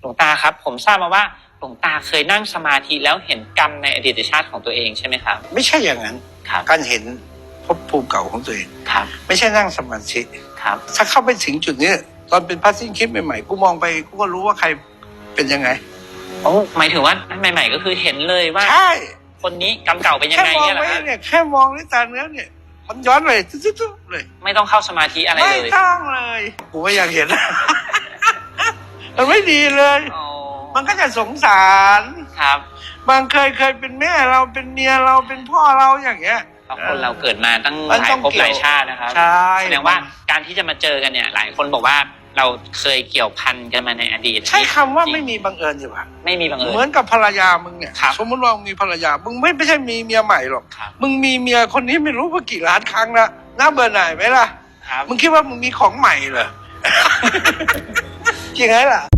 หลวงตาครับ ผมทราบมาว่าหลวงตาเคยนั่งสมาธิแล้วเห็นกรรมในอดีตชาติของตัวเองใช่ไหมครับ ไม่ใช่อย่างนั้น ครับ การเห็นภพภูมิเก่าของตัวเอง ครับ ไม่ใช่นั่งสมาธิครับ ถ้าเข้าไปถึงจุดนี้ตอนเป็นพระสิ้นคิดใหม่ๆ กูมองไปกูก็รู้ว่าใครเป็นยังไงโอ้หมายถึงว่าใหม่ ๆ ก็คือเห็นเลยว่า ใช่คนนี้กรรมเก่าเป็นยังแค่ไงมองเนี่ยเหรอไว้ฮะเนี่ยแค่มองด้วยตาเนื้อเนี่ย มันย้อนเลยตึ๊ดๆๆเลย ไม่ต้องเข้าสมาธิอะไรไม่เลย ต้องเลย กูไม่อยากเห็น มันไม่ดีเลย อ๋อมันก็จะสงสาร ครับ บางเคยเคยเป็นแม่เราเป็นเมียเราเป็นพ่อเราอย่างเงี้ย เพราะคนเราเกิดมาตั้งหมันลายต้องภพเกี่ยวหลายชาตินะครับ ใช่แสดงว่าการที่จะมาเจอกันเนี่ย หลายคนบอกว่าเราเคยเกี่ยวพันกันมาในอดีตใช้คำว่าไม่มีบังเอิญดีกว่าไม่มีบังเอิญเหมือนกับภรรยามึงเนี่ยครับ สมมติว่ามึงมีภรรยามึงไม่ไม่ใช่มีเมียใหม่หรอก ครับมึงมีเมียคนนี้ไม่รู้ว่ากี่ล้านครั้งแล้วน่าเบื่อหน่ายไหมล่ะ ครับมึงคิดว่ามึงมีของใหม่เหรอ จริงไหมล่ะ